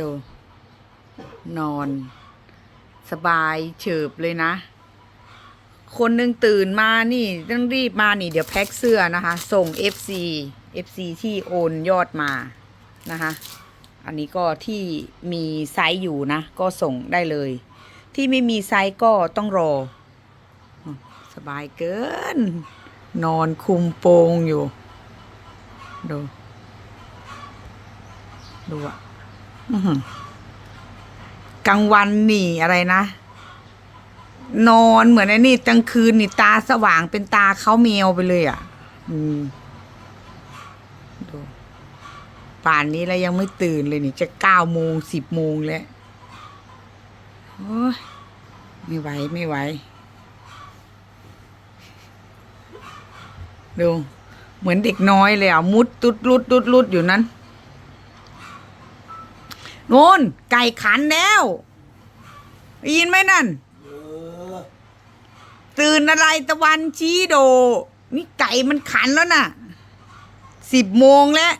ดู นอน สบายเฉิบเลยนะ คนหนึ่งตื่นมานี่ต้องรีบมานี่ เดี๋ยวแพ็คเสื้อนะคะ ส่ง FC FC ที่โอนยอดมานะคะ อันนี้ก็ที่มีไซส์อยู่นะ ก็ส่งได้เลย ที่ไม่มีไซส์ก็ต้องรอ สบายเกิน นอนคุมโปงอยู่ ดู ดูอะ กลางวันนี่อะไรนะ นอนเหมือนไอ้นี่กลางคืนนี่ตาสว่างเป็นตาเขาแมวไปเลยอะ อืมดูป่านนี้แล้วยังไม่ตื่นเลยนี่ จะเก้าโมงสิบโมงแล้วโอ้ยไม่ไหวไม่ไหวดูเหมือนเด็กน้อยเลยอะมุดตุดลุดตุดลุดอยู่นั้น โน่นไก่ขันแล้วได้ยินไหมนั่น เออตื่นอะไรตะวันชี้โด นี่ไก่มันขันแล้วน่ะสิบโมงแล้ว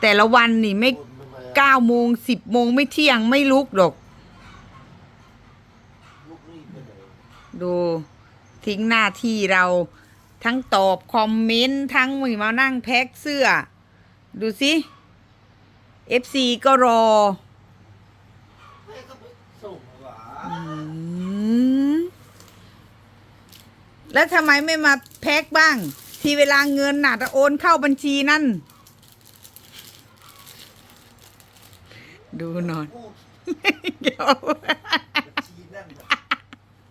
แต่ละวันนี่ไม่คนมันมาเก้าโมงสิบโมงไม่เที่ยงไม่ลุกหรอกลุกนี่ไปไหนดูทิ้งหน้าที่เราทั้งตอบคอมเมนต์ทั้งมานั่งแพ็คเสื้อ ดูสิ FC ก็รอให้เขาไปส่งหวาอืมแล้วทำไมไม่มาแพ็คบ้าง ที่เวลาเงินน่ะจะโอนเข้าบัญชีนั่น ดูหนอนเดี๋ยวบัญชีนั่นน่ะ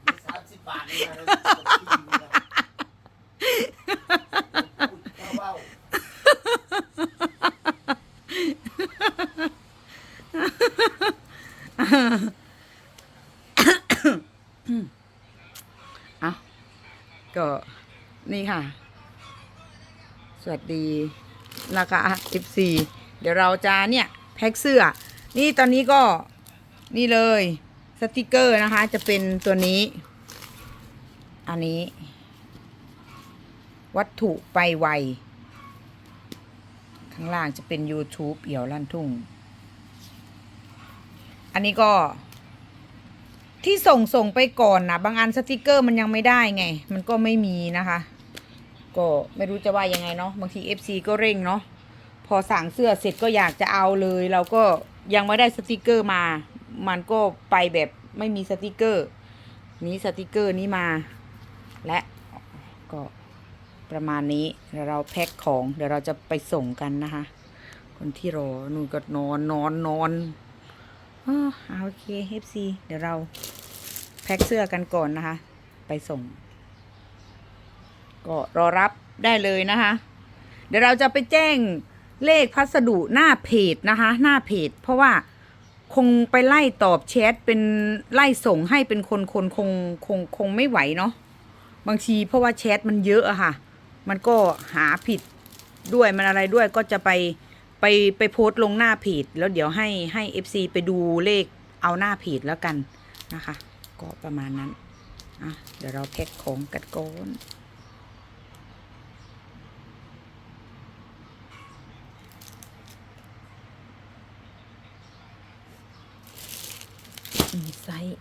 มีสามสิบบาทเลยนะบัญชีนี่นะพูดเบา เอาก็นี่ค่ะ สวัสดีนะคะ F4 เดี๋ยวเราจะเนี่ย แพ็คเสื้อ นี่ตอนนี้ก็นี่เลยสติกเกอร์นะคะ จะเป็นตัวนี้ อันนี้ วัตถุไปไว ข้างล่างจะเป็น YouTube เอี่ยวลั่นทุ่ง อันนี้ก็ที่ส่งส่งไปก่อนนะบางอันสติกเกอร์มันยังไม่ได้ไง มันก็ไม่มีนะคะ ก็ไม่รู้จะว่ายังไงเนาะบางที FC ก็เร่งเนาะพอสั่งเสื้อเสร็จก็อยากจะเอาเลย เราก็ยังไม่ได้สติกเกอร์มา มันก็ไปแบบไม่มีสติกเกอร์ นี้สติกเกอร์นี้มา และก็ประมาณนี้เดี๋ยวเราแพ็คของ เดี๋ยวเราจะไปส่งกันนะคะ คนที่รอนู่นก็นอนนอนนอน อ้อเอาโอเค FC เดี๋ยวเราแพ็คเสื้อกันก่อนนะคะ ไปส่ง ก็รอรับได้เลยนะคะ เดี๋ยวเราจะไปแจ้งเลขพัสดุหน้าเพจนะคะ หน้าเพจ เพราะว่าคงไปไล่ตอบแชทเป็นไล่ส่งให้เป็นคนคนคงคงคงไม่ไหวเนาะบางทีเพราะว่าแชทมันเยอะอะค่ะ มันก็หาผิดด้วยมันอะไรด้วยก็จะไป ไปไปโพสต์ลงหน้าเพจแล้วเดี๋ยวให้ให้ FC ไปดูเลขเอาหน้าเพจแล้วกันนะคะ ก็ประมาณนั้นอะเดี๋ยวเราแพ็คของกันก่อนมีไซส์